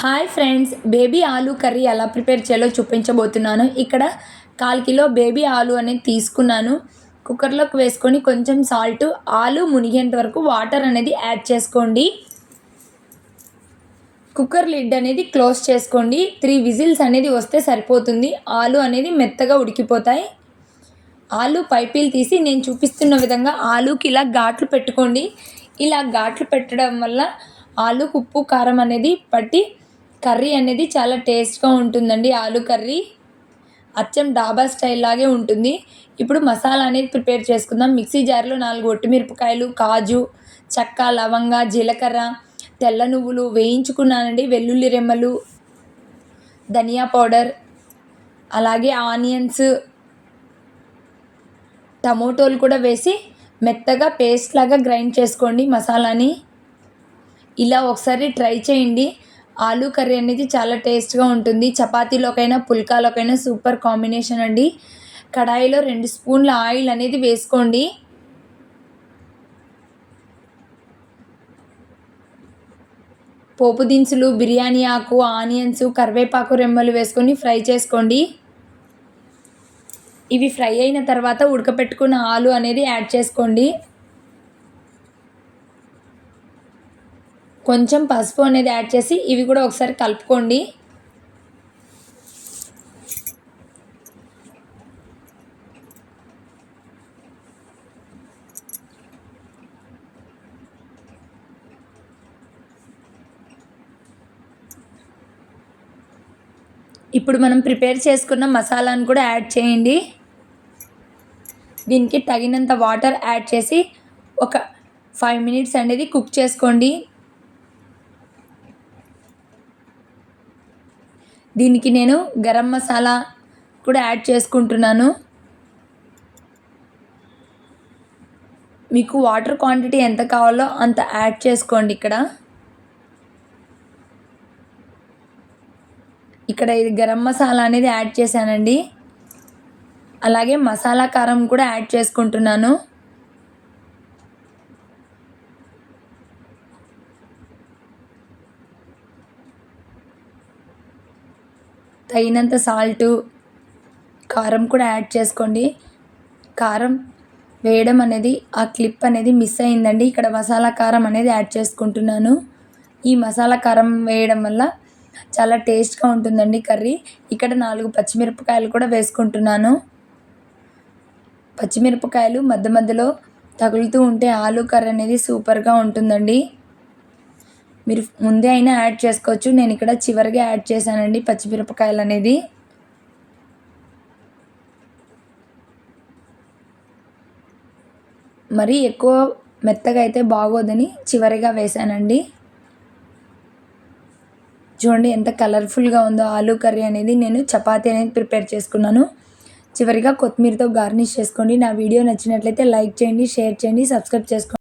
Hi friends baby aloo curry ఎలా prepare చేయాలో చూపించబోతున్నాను. ఇక్కడ కాల్ కిలో బేబీ ఆలు అనేది తీసుకున్నాను. కుక్కర్లోకి వేసుకొని కొంచెం సాల్ట్ ఆలు మునిగేంత వరకు వాటర్ అనేది యాడ్ చేసుకోండి. కుక్కర్ లిడ్ అనేది క్లోజ్ చేసుకోండి. త్రీ విజిల్స్ అనేది వస్తే సరిపోతుంది. ఆలు అనేది మెత్తగా ఉడికిపోతాయి. ఆలు పైపీలు తీసి నేను చూపిస్తున్న విధంగా ఆలుకి ఇలా ఘాట్లు పెట్టుకోండి. ఇలా ఘాట్లు పెట్టడం వల్ల ఆలు ఉప్పు కారం అనేది పట్టి కర్రీ అనేది చాలా టేస్ట్గా ఉంటుందండి. ఆలు కర్రీ అచ్చం డాబా స్టైల్ లాగే ఉంటుంది. ఇప్పుడు మసాలా అనేది ప్రిపేర్ చేసుకుందాం. మిక్సీ జార్లో నాలుగు ఒట్టిమిరపకాయలు కాజు చెక్క లవంగ జీలకర్ర తెల్ల నువ్వులు వేయించుకున్నానండి. వెల్లుల్లి రెమ్మలు ధనియా పౌడర్ అలాగే ఆనియన్స్ టమోటోలు కూడా వేసి మెత్తగా పేస్ట్ లాగా గ్రైండ్ చేసుకోండి మసాలాని. ఇలా ఒకసారి ట్రై చేయండి. ఆలూ కర్రీ అనేది చాలా టేస్ట్గా ఉంటుంది. చపాతీలోకైనా పుల్కాలోకైనా సూపర్ కాంబినేషన్ అండి. కడాయిలో రెండు స్పూన్ల ఆయిల్ అనేది వేసుకోండి. పోపు దినుసులు బిర్యానీ ఆకు ఆనియన్స్ కరివేపాకు రెమ్మలు వేసుకొని ఫ్రై చేసుకోండి. ఇవి ఫ్రై అయిన తర్వాత ఉడకపెట్టుకున్న ఆలు అనేది యాడ్ చేసుకోండి. కొంచెం పసుపు అనేది యాడ్ చేసి ఇవి కూడా ఒకసారి కలుపుకోండి. ఇప్పుడు మనం ప్రిపేర్ చేసుకున్న మసాలాను కూడా యాడ్ చేయండి. దీనికి తగినంత వాటర్ యాడ్ చేసి ఒక ఫైవ్ మినిట్స్ అనేది కుక్ చేసుకోండి. దీనికి నేను గరం మసాలా కూడా యాడ్ చేసుకుంటున్నాను. మీకు వాటర్ క్వాంటిటీ ఎంత కావాలో అంత యాడ్ చేసుకోండి ఇక్కడ. ఇక్కడ ఇది గరం మసాలా అనేది యాడ్ చేశానండి. అలాగే మసాలా కారం కూడా యాడ్ చేసుకుంటున్నాను. తగినంత సాల్టు కారం కూడా యాడ్ చేసుకోండి. కారం వేయడం అనేది ఆ క్లిప్ అనేది మిస్ అయిందండి. ఇక్కడ మసాలా కారం అనేది యాడ్ చేసుకుంటున్నాను. ఈ మసాలా కారం వేయడం వల్ల చాలా టేస్ట్గా ఉంటుందండి కర్రీ. ఇక్కడ నాలుగు పచ్చిమిరపకాయలు కూడా వేసుకుంటున్నాను. పచ్చిమిరపకాయలు మధ్య మధ్యలో తగులుతూ ఉంటే ఆలు కర్రీ అనేది సూపర్గా ఉంటుందండి. మీరు ముందే అయినా యాడ్ చేసుకోవచ్చు. నేను ఇక్కడ చివరిగా యాడ్ చేశానండి పచ్చిమిరపకాయలు అనేది. మరి ఎక్కువ మెత్తగా అయితే బాగోదని చివరిగా వేశానండి. చూడండి ఎంత కలర్ఫుల్గా ఉందో ఆలూ కర్రీ అనేది. నేను చపాతీ అనేది ప్రిపేర్ చేసుకున్నాను. చివరిగా కొత్తిమీరతో గార్నిష్ చేసుకోండి. నా వీడియో నచ్చినట్లయితే లైక్ చేయండి షేర్ చేయండి సబ్స్క్రైబ్ చేసుకోండి.